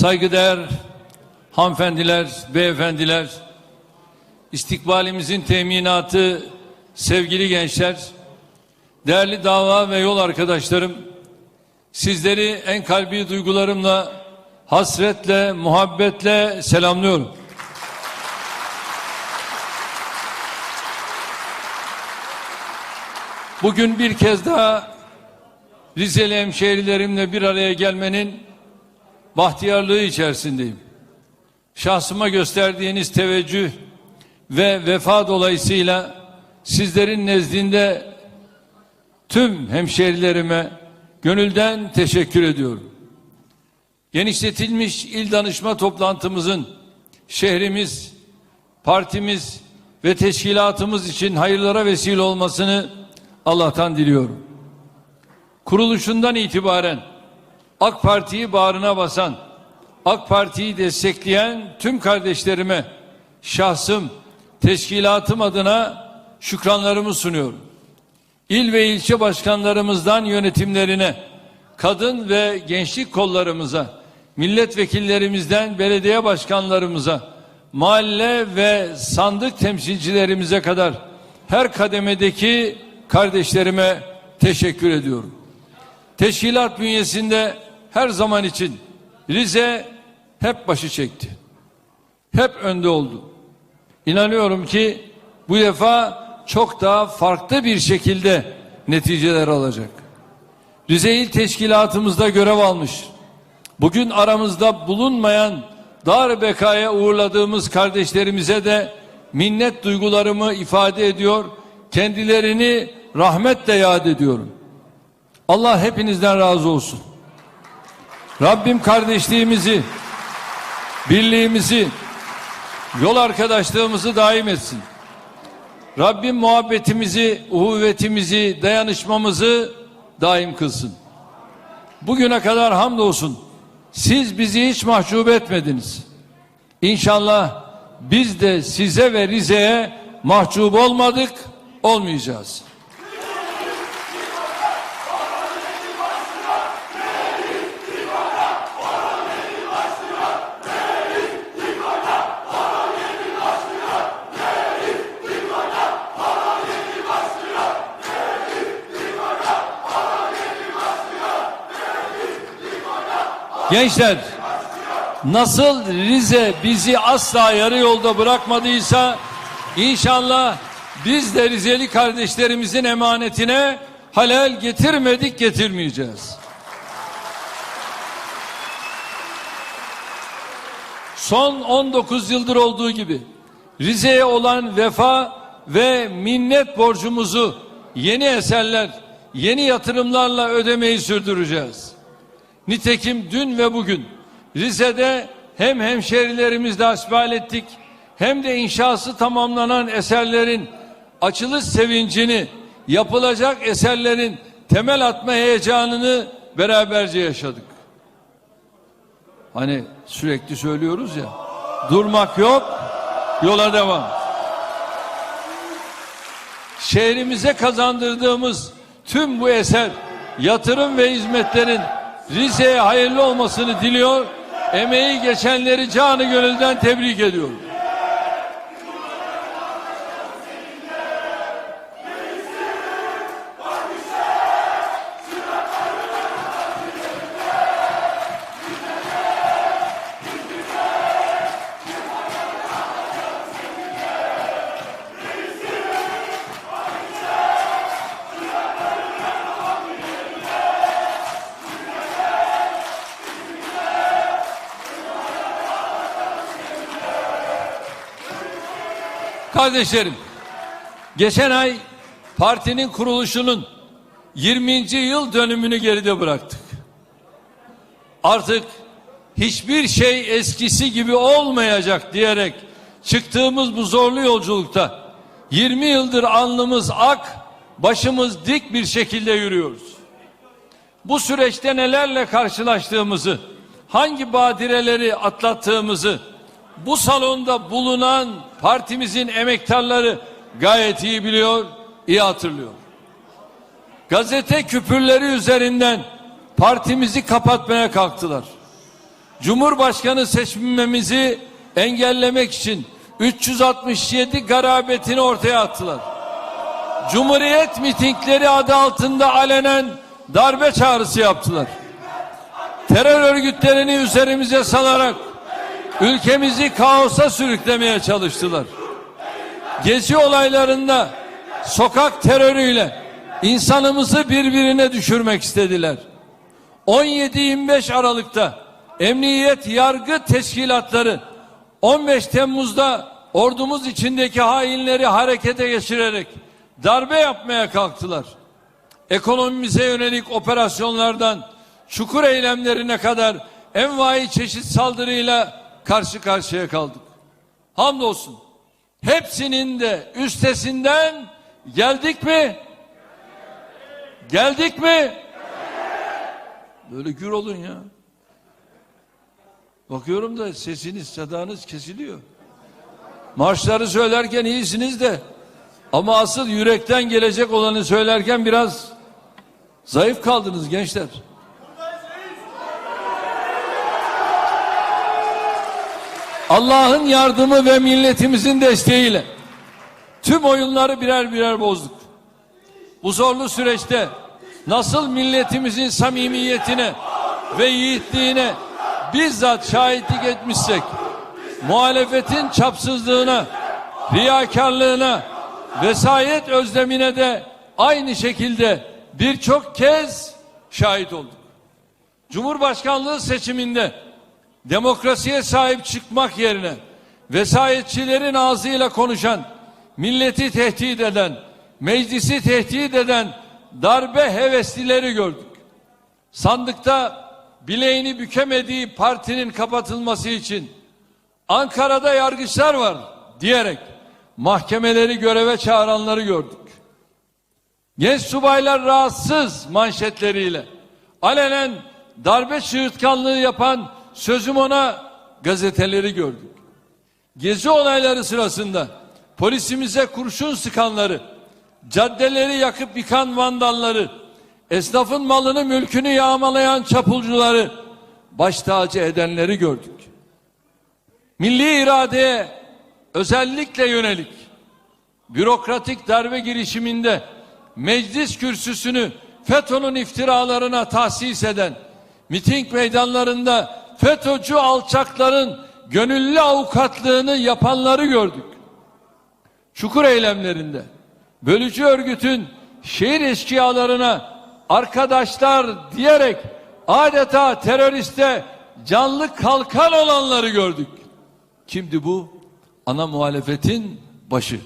saygıdeğer hanımefendiler, beyefendiler, istikbalimizin teminatı, sevgili gençler, değerli dava ve yol arkadaşlarım, sizleri en kalbi duygularımla, hasretle, muhabbetle selamlıyorum. Bugün bir kez daha Rizeli hemşehrilerimle bir araya gelmenin bahtiyarlığı içerisindeyim. Şahsıma gösterdiğiniz teveccüh ve vefa dolayısıyla sizlerin nezdinde tüm hemşehrilerime gönülden teşekkür ediyorum. Genişletilmiş il danışma toplantımızın şehrimiz, partimiz ve teşkilatımız için hayırlara vesile olmasını Allah'tan diliyorum. Kuruluşundan itibaren AK Parti'yi bağrına basan, AK Parti'yi destekleyen tüm kardeşlerime şahsım, teşkilatım adına şükranlarımı sunuyorum. İl ve ilçe başkanlarımızdan yönetimlerine, kadın ve gençlik kollarımıza, milletvekillerimizden belediye başkanlarımıza, mahalle ve sandık temsilcilerimize kadar her kademedeki kardeşlerime teşekkür ediyorum. Teşkilat bünyesinde her zaman için Rize hep başı çekti. Hep önde oldu. İnanıyorum ki bu defa çok daha farklı bir şekilde neticeler alacak. Rize İl Teşkilatımızda görev almış. Bugün aramızda bulunmayan dar bekaya uğurladığımız kardeşlerimize de minnet duygularımı ifade ediyor. Kendilerini rahmetle yad ediyorum. Allah hepinizden razı olsun. Rabbim kardeşliğimizi, birliğimizi, yol arkadaşlığımızı daim etsin. Rabbim muhabbetimizi, uhuvvetimizi, dayanışmamızı daim kılsın. Bugüne kadar hamdolsun siz bizi hiç mahcup etmediniz. İnşallah biz de size ve Rize'ye mahcup olmadık, olmayacağız. Gençler nasıl Rize bizi asla yarı yolda bırakmadıysa inşallah biz de Rizeli kardeşlerimizin emanetine halel getirmedik getirmeyeceğiz. Son 19 yıldır olduğu gibi Rize'ye olan vefa ve minnet borcumuzu yeni eserler, yeni yatırımlarla ödemeyi sürdüreceğiz. Nitekim dün ve bugün Rize'de hem hemşerilerimizle hasbihal ettik hem de inşası tamamlanan eserlerin açılış sevincini yapılacak eserlerin temel atma heyecanını beraberce yaşadık. Hani sürekli söylüyoruz ya durmak yok yola devam. Şehrimize kazandırdığımız tüm bu eser yatırım ve hizmetlerin Rize'ye hayırlı olmasını diliyor. Emeği geçenleri canı gönülden tebrik ediyorum. Kardeşlerim, geçen ay partinin kuruluşunun 20. yıl dönümünü geride bıraktık. Artık hiçbir şey eskisi gibi olmayacak diyerek çıktığımız bu zorlu yolculukta 20 yıldır alnımız ak, başımız dik bir şekilde yürüyoruz. Bu süreçte nelerle karşılaştığımızı, hangi badireleri atlattığımızı, bu salonda bulunan partimizin emektarları gayet iyi biliyor, iyi hatırlıyor. Gazete küpürleri üzerinden partimizi kapatmaya kalktılar. Cumhurbaşkanı seçmemizi engellemek için 367 garabetini ortaya attılar. Cumhuriyet mitingleri adı altında alenen darbe çağrısı yaptılar. Terör örgütlerini üzerimize salarak ülkemizi kaosa sürüklemeye çalıştılar. Gezi olaylarında sokak terörüyle insanımızı birbirine düşürmek istediler. 17-25 Aralık'ta emniyet yargı teşkilatları 15 Temmuz'da ordumuz içindeki hainleri harekete geçirerek darbe yapmaya kalktılar. Ekonomimize yönelik operasyonlardan çukur eylemlerine kadar envai çeşit saldırıyla karşı karşıya kaldık. Hamdolsun hepsinin de üstesinden geldik mi? Geldik mi? Böyle gür olun ya. Bakıyorum da sesiniz, sadanız kesiliyor. Marşları söylerken iyisiniz de ama asıl yürekten gelecek olanı söylerken biraz zayıf kaldınız gençler. Allah'ın yardımı ve milletimizin desteğiyle tüm oyunları birer birer bozduk. Bu zorlu süreçte nasıl milletimizin samimiyetine ve yiğitliğine bizzat şahitlik etmişsek muhalefetin çapsızlığına, riyakarlığına, vesayet özlemine de aynı şekilde birçok kez şahit olduk. Cumhurbaşkanlığı seçiminde demokrasiye sahip çıkmak yerine vesayetçilerin ağzıyla konuşan, milleti tehdit eden, meclisi tehdit eden darbe heveslileri gördük. Sandıkta bileğini bükemediği partinin kapatılması için Ankara'da yargıçlar var diyerek mahkemeleri göreve çağıranları gördük. Genç subaylar rahatsız manşetleriyle alenen darbe çığırtkanlığı yapan sözüm ona gazeteleri gördük. Gezi olayları sırasında polisimize kurşun sıkanları, caddeleri yakıp yıkan vandalları, esnafın malını mülkünü yağmalayan çapulcuları baş tacı edenleri gördük. Milli iradeye özellikle yönelik bürokratik darbe girişiminde meclis kürsüsünü FETÖ'nün iftiralarına tahsis eden miting meydanlarında FETÖ'cü alçakların gönüllü avukatlığını yapanları gördük. Çukur eylemlerinde bölücü örgütün şehir eşkıyalarına arkadaşlar diyerek adeta teröriste canlı kalkan olanları gördük. Kimdi bu? Ana muhalefetin başı.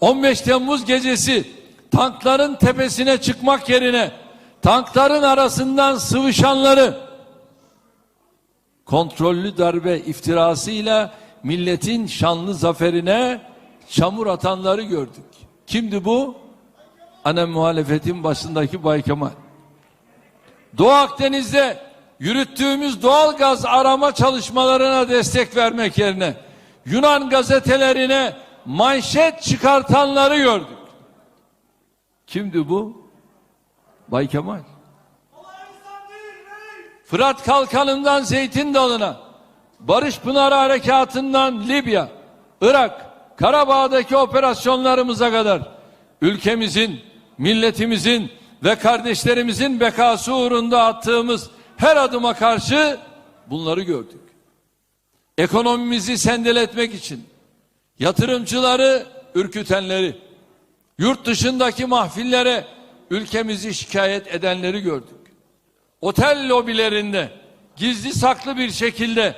15 Temmuz gecesi tankların tepesine çıkmak yerine tankların arasından sıvışanları kontrollü darbe iftirasıyla milletin şanlı zaferine çamur atanları gördük. Kimdi bu? Ana muhalefetin başındaki Bay Kemal. Doğu Akdeniz'de yürüttüğümüz doğal gaz arama çalışmalarına destek vermek yerine Yunan gazetelerine manşet çıkartanları gördük. Kimdi bu? Bay Kemal. Fırat Kalkanı'ndan Zeytin Dalı'na, Barış Pınarı Harekatı'ndan Libya, Irak, Karabağ'daki operasyonlarımıza kadar ülkemizin, milletimizin ve kardeşlerimizin bekası uğrunda attığımız her adıma karşı bunları gördük. Ekonomimizi sendeletmek için yatırımcıları ürkütenleri, yurt dışındaki mahfillere ülkemizi şikayet edenleri gördük. Otel lobilerinde gizli saklı bir şekilde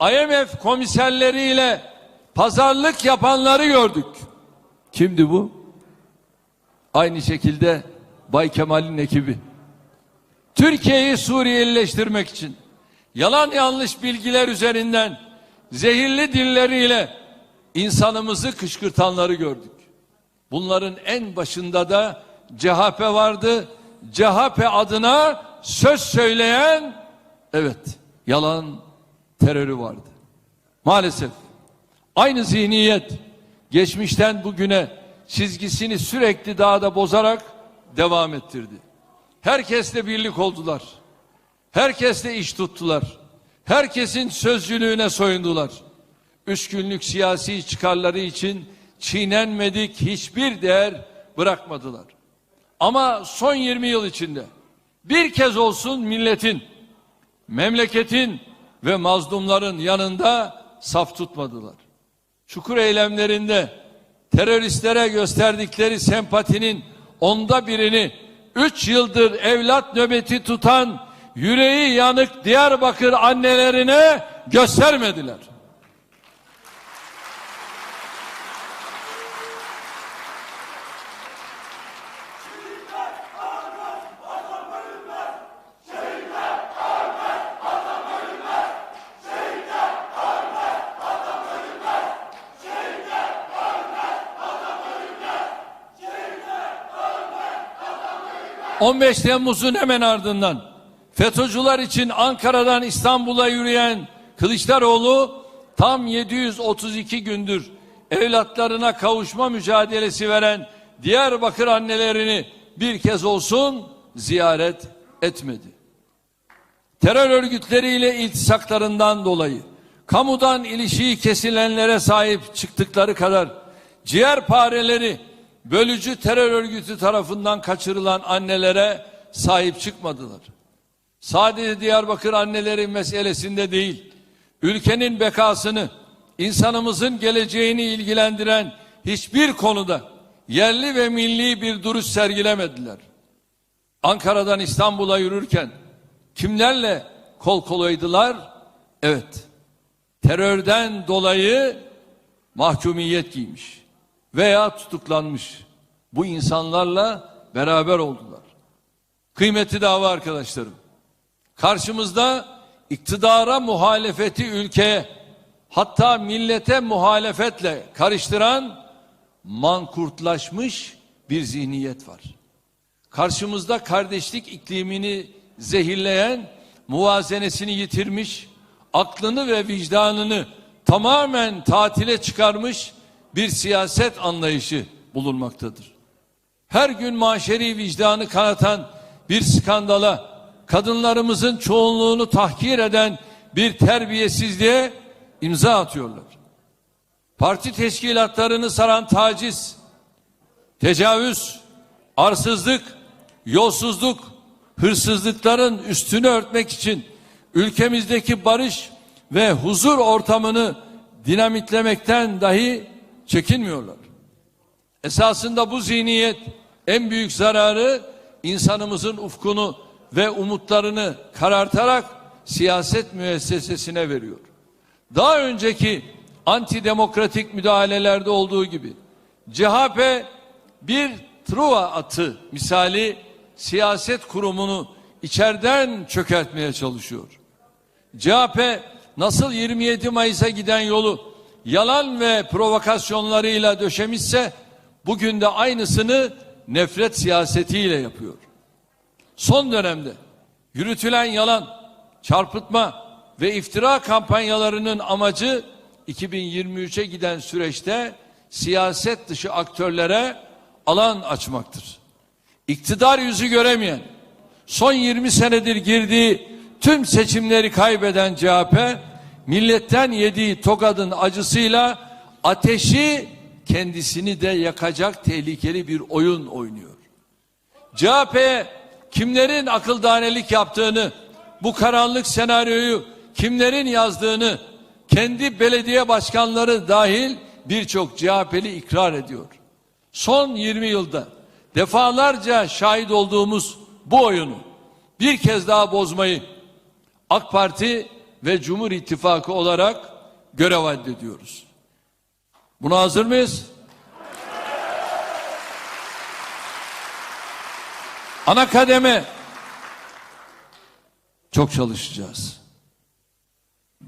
IMF komiserleriyle pazarlık yapanları gördük. Kimdi bu? Aynı şekilde Bay Kemal'in ekibi. Türkiye'yi Suriyelileştirmek için yalan yanlış bilgiler üzerinden zehirli dilleriyle insanımızı kışkırtanları gördük. Bunların en başında da CHP vardı. CHP adına söz söyleyen evet yalan terörü vardı. Maalesef aynı zihniyet geçmişten bugüne çizgisini sürekli daha da bozarak devam ettirdi. Herkesle birlik oldular. Herkesle iş tuttular. Herkesin sözcülüğüne soyundular. Üç günlük siyasi çıkarları için çiğnenmedik hiçbir değer bırakmadılar. Ama son 20 yıl içinde bir kez olsun milletin, memleketin ve mazlumların yanında saf tutmadılar. Çukur eylemlerinde teröristlere gösterdikleri sempatinin onda birini üç yıldır evlat nöbeti tutan yüreği yanık Diyarbakır annelerine göstermediler. ...15 Temmuz'un hemen ardından... ...FETÖ'cüler için Ankara'dan İstanbul'a yürüyen Kılıçdaroğlu... ...tam 732 gündür... ...evlatlarına kavuşma mücadelesi veren... ...Diyarbakır annelerini bir kez olsun ziyaret etmedi. Terör örgütleriyle iltisaklarından dolayı... ...kamudan ilişiği kesilenlere sahip çıktıkları kadar... ...ciğerpareleri bölücü terör örgütü tarafından kaçırılan annelere sahip çıkmadılar. Sadece Diyarbakır anneleri meselesinde değil, ülkenin bekasını, insanımızın geleceğini ilgilendiren hiçbir konuda yerli ve milli bir duruş sergilemediler. Ankara'dan İstanbul'a yürürken kimlerle kol kolaydılar? Evet, terörden dolayı mahkumiyet giymiş veya tutuklanmış bu insanlarla beraber oldular. Kıymetli dava arkadaşlarım. Karşımızda iktidara muhalefeti ülkeye hatta millete muhalefetle karıştıran mankurtlaşmış bir zihniyet var. Karşımızda kardeşlik iklimini zehirleyen, muvazenesini yitirmiş, aklını ve vicdanını tamamen tatile çıkarmış bir siyaset anlayışı bulunmaktadır. Her gün maşeri vicdanı kanatan bir skandala, kadınlarımızın çoğunluğunu tahkir eden bir terbiyesizliğe imza atıyorlar. Parti teşkilatlarını saran taciz, tecavüz, arsızlık, yolsuzluk, hırsızlıkların üstünü örtmek için ülkemizdeki barış ve huzur ortamını dinamitlemekten dahi çekinmiyorlar. Esasında bu zihniyet en büyük zararı insanımızın ufkunu ve umutlarını karartarak siyaset müessesesine veriyor. Daha önceki antidemokratik müdahalelerde olduğu gibi CHP bir Truva atı misali siyaset kurumunu içeriden çökertmeye çalışıyor. CHP nasıl 27 Mayıs'a giden yolu yalan ve provokasyonlarıyla döşemişse bugün de aynısını nefret siyasetiyle yapıyor. Son dönemde yürütülen yalan, çarpıtma ve iftira kampanyalarının amacı 2023'e giden süreçte siyaset dışı aktörlere alan açmaktır. İktidar yüzü göremeyen, son 20 senedir girdiği tüm seçimleri kaybeden CHP, milletten yediği tokadın acısıyla ateşi kendisini de yakacak tehlikeli bir oyun oynuyor. CHP kimlerin akıldanelik yaptığını, bu karanlık senaryoyu kimlerin yazdığını kendi belediye başkanları dahil birçok CHP'li ikrar ediyor. Son 20 yılda defalarca şahit olduğumuz bu oyunu bir kez daha bozmayı AK Parti ve Cumhur İttifakı olarak görev addediyoruz. Buna hazır mıyız? Ana kademe çok çalışacağız.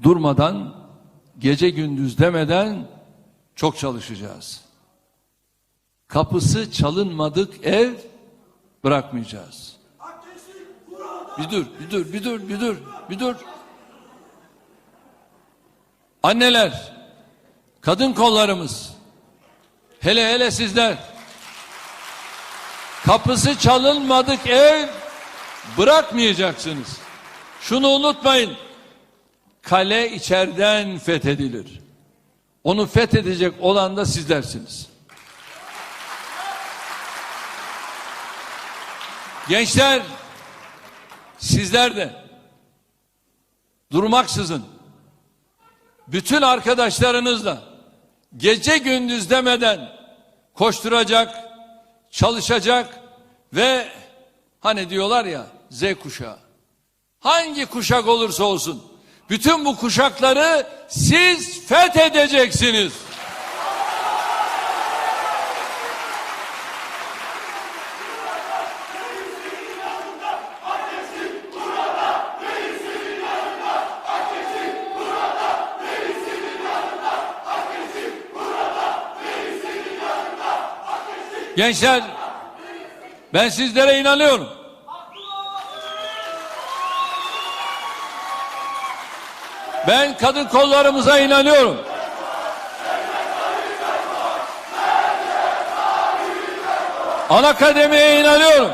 Durmadan, gece gündüz demeden çok çalışacağız. Kapısı çalınmadık ev bırakmayacağız. Bir dur, bir dur, bir dur, bir dur, bir dur. Anneler, kadın kollarımız, hele hele sizler, kapısı çalınmadık ev bırakmayacaksınız. Şunu unutmayın. Kale içeriden fethedilir. Onu fethedecek olan da sizlersiniz. Gençler sizler de durmaksızın bütün arkadaşlarınızla gece gündüz demeden koşturacak, çalışacak ve hani diyorlar ya Z kuşağı. Hangi kuşak olursa olsun bütün bu kuşakları siz fethedeceksiniz. Gençler ben sizlere inanıyorum. Ben kadın kollarımıza inanıyorum. Ana kademeye inanıyorum.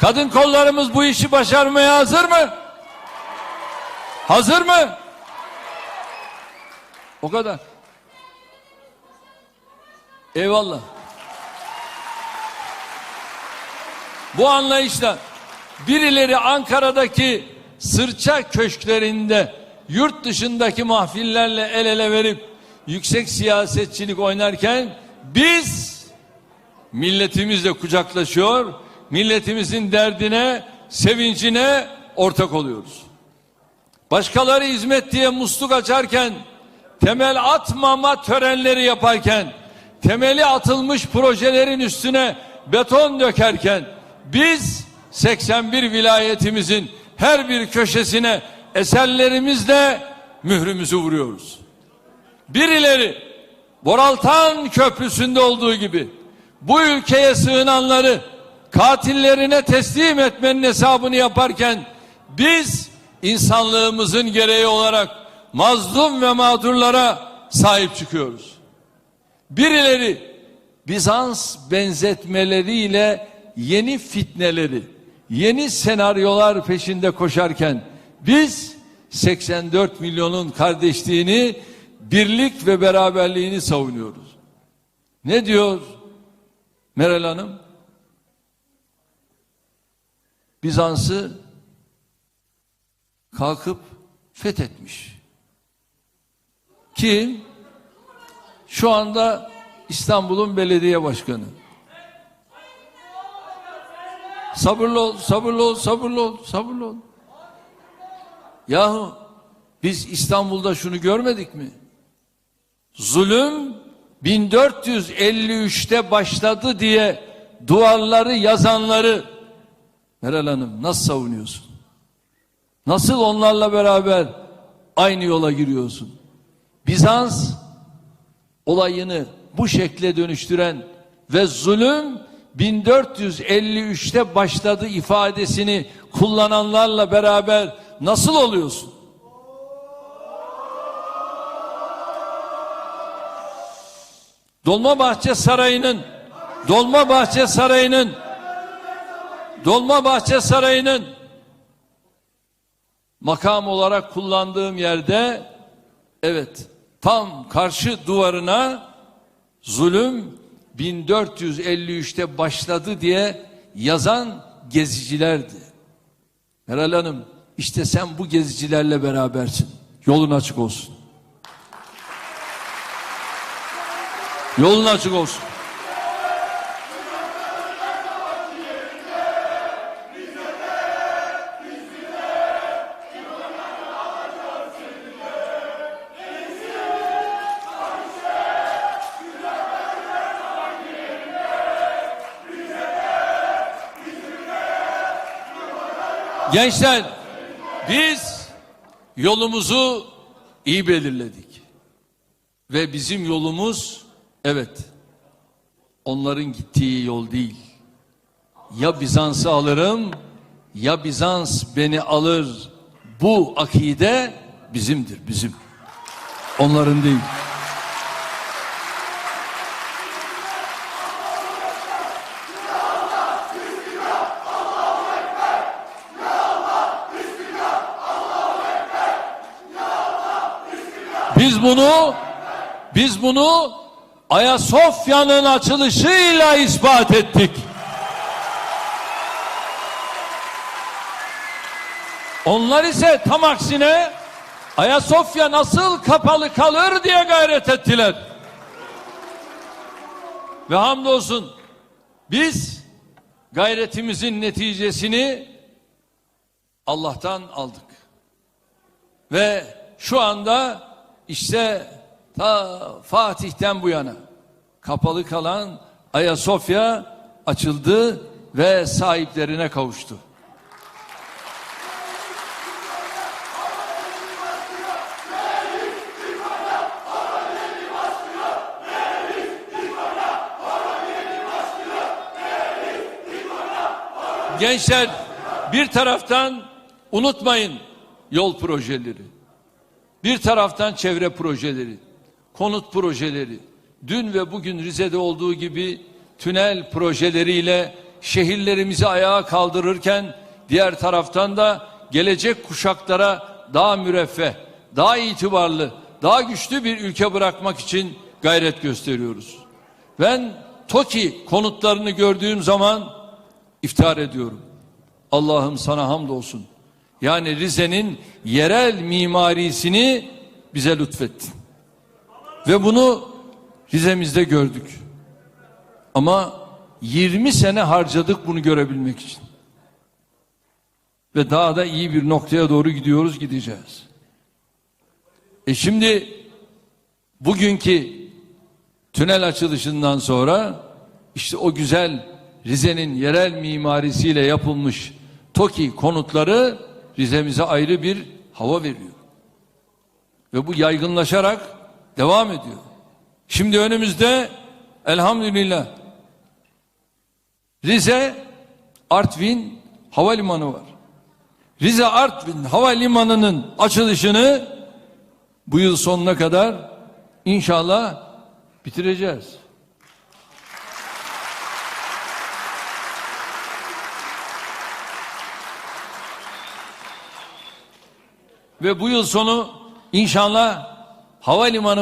Kadın kollarımız bu işi başarmaya hazır mı? Hazır mı? O kadar. Eyvallah. Bu anlayışla birileri Ankara'daki sırça köşklerinde yurt dışındaki mahfillerle el ele verip yüksek siyasetçilik oynarken biz milletimizle kucaklaşıyor, milletimizin derdine, sevincine ortak oluyoruz. Başkaları hizmet diye musluk açarken, temel atmama törenleri yaparken, temeli atılmış projelerin üstüne beton dökerken, biz 81 vilayetimizin her bir köşesine eserlerimizle mührümüzü vuruyoruz. Birileri Boraltan Köprüsü'nde olduğu gibi bu ülkeye sığınanları katillerine teslim etmenin hesabını yaparken biz insanlığımızın gereği olarak mazlum ve mağdurlara sahip çıkıyoruz. Birileri Bizans benzetmeleriyle yeni fitneleri, yeni senaryolar peşinde koşarken biz 84 milyonun kardeşliğini, birlik ve beraberliğini savunuyoruz. Ne diyor Meral Hanım? Bizans'ı kalkıp fethetmiş. Kim? Şu anda İstanbul'un belediye başkanı. Sabırlı ol, sabırlı ol, sabırlı ol, sabırlı ol. Yahu biz İstanbul'da şunu görmedik mi? Zulüm 1453'te başladı diye duvarları yazanları Meral Hanım nasıl savunuyorsun? Nasıl onlarla beraber aynı yola giriyorsun? Bizans olayını bu şekle dönüştüren ve zulüm 1453'te başladı ifadesini kullananlarla beraber nasıl oluyorsun? Dolmabahçe Sarayı'nın Dolmabahçe Sarayı'nın Dolmabahçe Sarayı'nın makam olarak kullandığım yerde evet tam karşı duvarına zulüm 1453'te başladı diye yazan gezicilerdi. Meral Hanım işte sen bu gezicilerle berabersin. Yolun açık olsun. Yolun açık olsun. Gençler biz yolumuzu iyi belirledik. Ve bizim yolumuz evet onların gittiği yol değil. Ya Bizans'ı alırım ya Bizans beni alır. Bu akide bizimdir bizim. Onların değil. Biz bunu biz bunu Ayasofya'nın açılışıyla ispat ettik. Onlar ise tam aksine Ayasofya nasıl kapalı kalır diye gayret ettiler. Ve hamdolsun biz gayretimizin neticesini Allah'tan aldık. Ve şu anda işte ta Fatih'ten bu yana kapalı kalan Ayasofya açıldı ve sahiplerine kavuştu. Gençler bir taraftan unutmayın yol projeleri. Bir taraftan çevre projeleri, konut projeleri. Dün ve bugün Rize'de olduğu gibi tünel projeleriyle şehirlerimizi ayağa kaldırırken diğer taraftan da gelecek kuşaklara daha müreffeh, daha itibarlı, daha güçlü bir ülke bırakmak için gayret gösteriyoruz. Ben TOKİ konutlarını gördüğüm zaman iftihar ediyorum. Allah'ım sana hamdolsun. Yani Rize'nin yerel mimarisini bize lütfettin. Ve bunu Rize'mizde gördük. Ama 20 sene harcadık bunu görebilmek için. Ve daha da iyi bir noktaya doğru gidiyoruz gideceğiz. E şimdi bugünkü tünel açılışından sonra işte o güzel Rize'nin yerel mimarisiyle yapılmış TOKİ konutları Rize'mize ayrı bir hava veriyor. Ve bu yaygınlaşarak devam ediyor. Şimdi önümüzde elhamdülillah Rize Artvin havalimanı var. Rize Artvin havalimanının açılışını bu yıl sonuna kadar inşallah bitireceğiz. Ve bu yıl sonu inşallah havalimanı